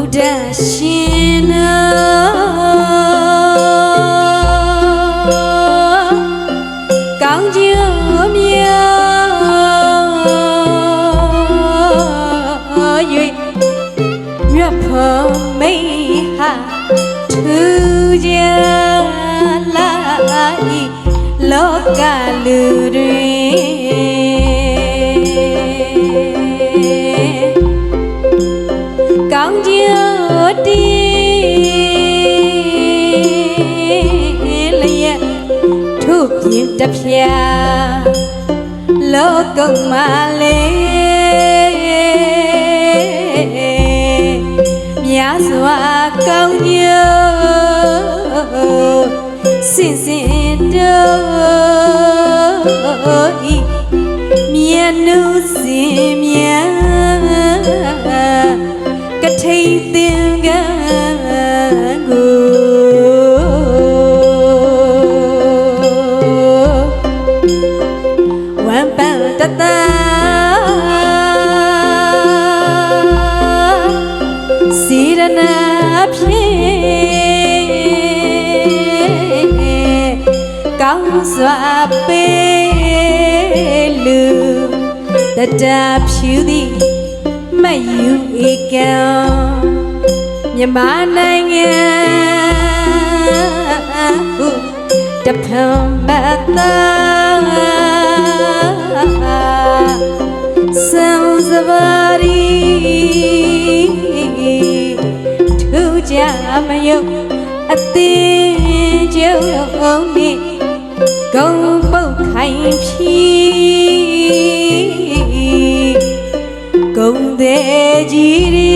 ဗုဒ္ဓရှင်တော်ကောင်းကျိုးမြတ်၍မြတ်ဖို့မိဟာသူကြလာဤလောကလူတွေ ထုပြင်းတစ်ဖြာလောကမှာလေမြတ်စွာကောင်းကျိုးစင်စင်တို့ဤမြတ်နုစင်မြ စီရနာဖြင့်ကောင်းစွာပေးလူတတဖြူသည်မယူဧကံမြမနိုင်ငံဟုတဖန်မသာ စပါရီထူကြမယုတ်အသေးကျုံနေဂုံပုတ်ခိုင်ဖြီဂုံသေးကြီး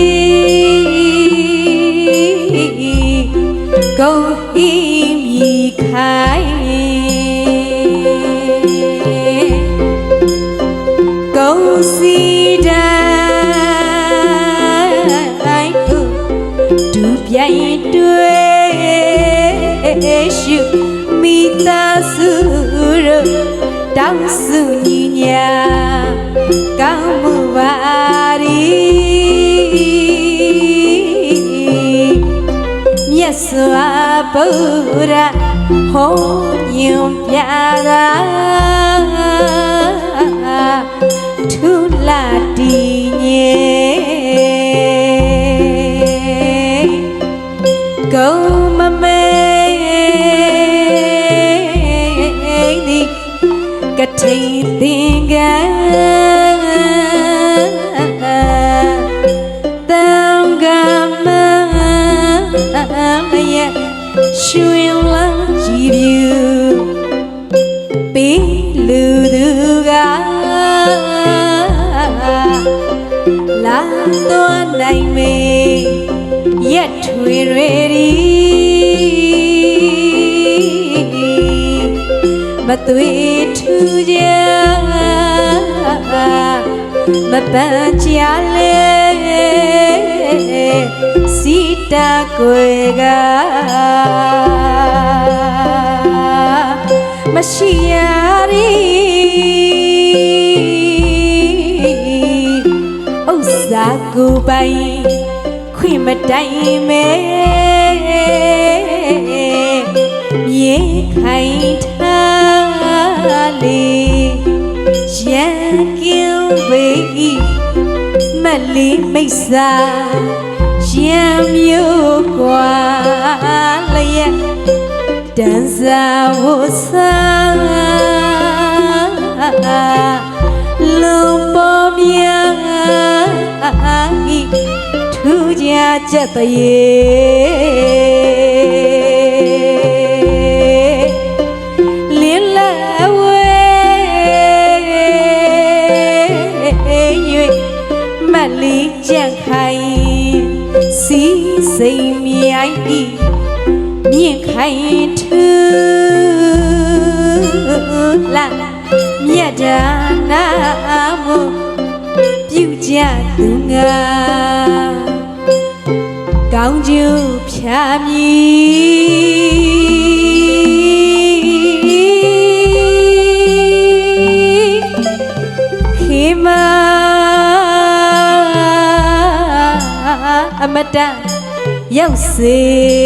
မိသားစုတို့တောင်းစုညီညာကောင်းမှုပါရီမြတ်စွာဘုရားဟောညွန်ပြတာထူလာတည်ငြိမ် ကထိန်သင်္ကန်းတံကမမယရွှင်လန်းကြည်ပြူပေးလူသူကလာတော့နိုင်မေရက်ထွေတွေဒီမသွေ မပန်းကြလေစီတာကွယ်ကမရှိရရီဥစ္စာကိုပိုင်ခွင့်မတိုင်မဲမြေခိုင်ထားလေရန်က င်းဝေးမလေးမိတ်စာရန်မျိုးกว่าလျက်တန်စာဝဆာလုံပေါ်မြာဤထူးကြချက်တရေ မတ်လီကြံ့ခိုင်စီစိမ်မြိုင်ဤမြင့်ခိုင်ထူလာမြတ်ဒါနာမှုပြု see